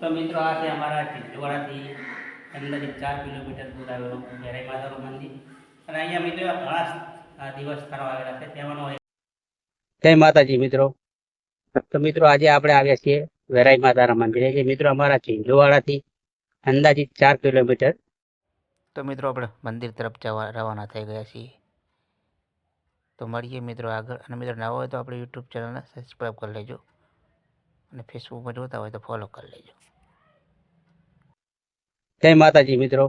તો મિત્રો આ છે અમારા ચિત્તવાડાથી અંદાજે ચાર કિલોમીટર દૂર આવેલું વેરાઈ માતાનું મંદિર. અને અહીંયા મિત્રો ઘણા દિવસ સ્થળો આવેલા છે. તેમાંનો જય માતાજી મિત્રો. તો મિત્રો આજે આપણે આવ્યા છીએ વેરાઈ માતાના મંદિરે. જે મિત્રો અમારા ચિંજોવાડાથી અંદાજિત ચાર કિલોમીટર. તો મિત્રો આપણે મંદિર તરફ જવા રવાના થઈ ગયા છીએ. તો મળીએ મિત્રો આગળ. અને મિત્રો ના હોય તો આપણે યુટ્યુબ ચેનલને સબસ્ક્રાઈબ કરી લેજો. અને ફેસબુકમાં જોતા હોય તો ફોલો કરી લેજો. જય માતાજી મિત્રો.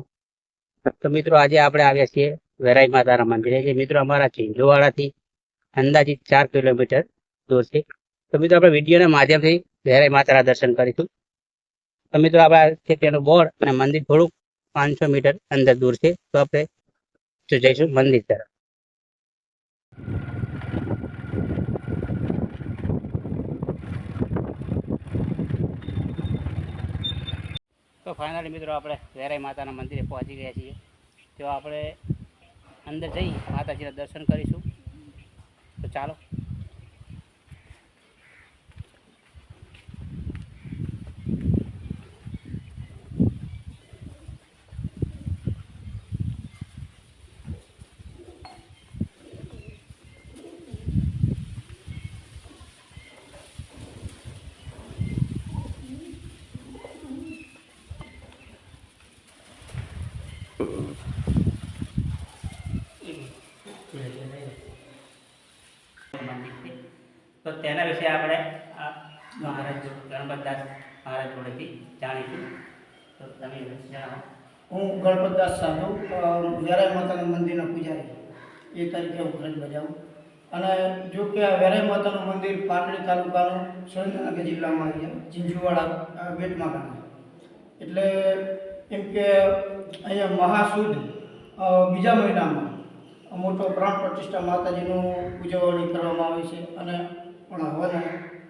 તો મિત્રો આજે આપણે આવ્યા છીએ વેરાઈ માતાના મંદિરે. જે મિત્રો અમારા ચિંજોવાડાથી અંદાજિત ચાર કિલોમીટર દૂર છે. તો મિત્રો આપણે વિડીયોના માધ્યમથી વેરાઈ માતાના દર્શન કરીશું. તો મિત્રો આપણે તેનું બોર્ડ અને મંદિર થોડુંક પાંચસો મીટર અંદર દૂર છે. તો આપણે જઈશું મંદિર તરફ. તો ફાઇનલી મિત્રો આપણે વેરાઈ માતાના મંદિરે પહોંચી ગયા છીએ. તો આપણે અંદર જઈ માતાજીના દર્શન કરીશું. તો ચાલો. તો તેના વિશે આપણે મહારાજ ગણપતદાસ મહારાજ જોડેથી જાણીશું. તો તમે જણાવો. હું ગણપતદાસ સાધુ વેરાય માતાના મંદિરના પૂજારી. એ તરીકે હું ફરજ બજાવું. અને જો કે આ વેરાઈ માતાનું મંદિર પાટડી તાલુકાનું સુરેન્દ્રનગર જિલ્લામાં આવી જાય ઝીંઝુવાડા બેટમાં ગામે એટલે એમ કે અહીંયા મહાસુદ બીજા મહિનામાં મોટો પ્રાણ પ્રતિષ્ઠા માતાજીનું ઉજવણી કરવામાં આવે છે અને પણ હવન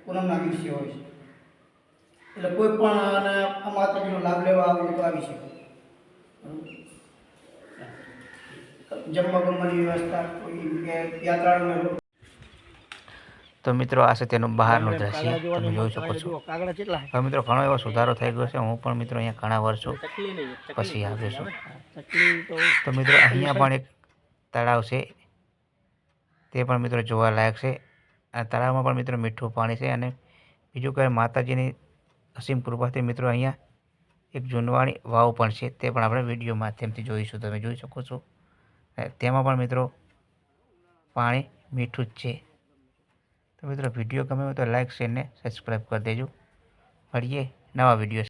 પૂનમના દિવસે હોય છે. એટલે કોઈ પણ અને આ માતાજીનો લાભ લેવા આવે તો આવી શકે. જમવા ગમવાની વ્યવસ્થા, કોઈ કે યાત્રાળુઓને તો મિત્રો આ છે તેનું બહારનું દ્રશ્ય તમે જોઈ શકો છો. હવે મિત્રો ઘણો એવો સુધારો થઈ ગયો છે. હું પણ મિત્રો અહીંયા ઘણા વર્ષો પછી આવ્યો છું. તો મિત્રો અહીંયા પણ એક તળાવ છે. તે પણ મિત્રો જોવાલાયક છે. આ તળાવમાં પણ મિત્રો મીઠું પાણી છે અને બીજું કહે માતાજીની અસીમ કૃપાથી મિત્રો અહીંયા એક જૂનવાણી વાવ પણ છે. તે પણ આપણે વીડિયો માધ્યમથી જોઈશું. તમે જોઈ શકો છો. તેમાં પણ મિત્રો પાણી મીઠું જ છે. તો મિત્રો વીડિયો ગમે તો લાઈક શેરને સબસ્ક્રાઈબ કરી દેજો. મળીએ નવા વીડિયો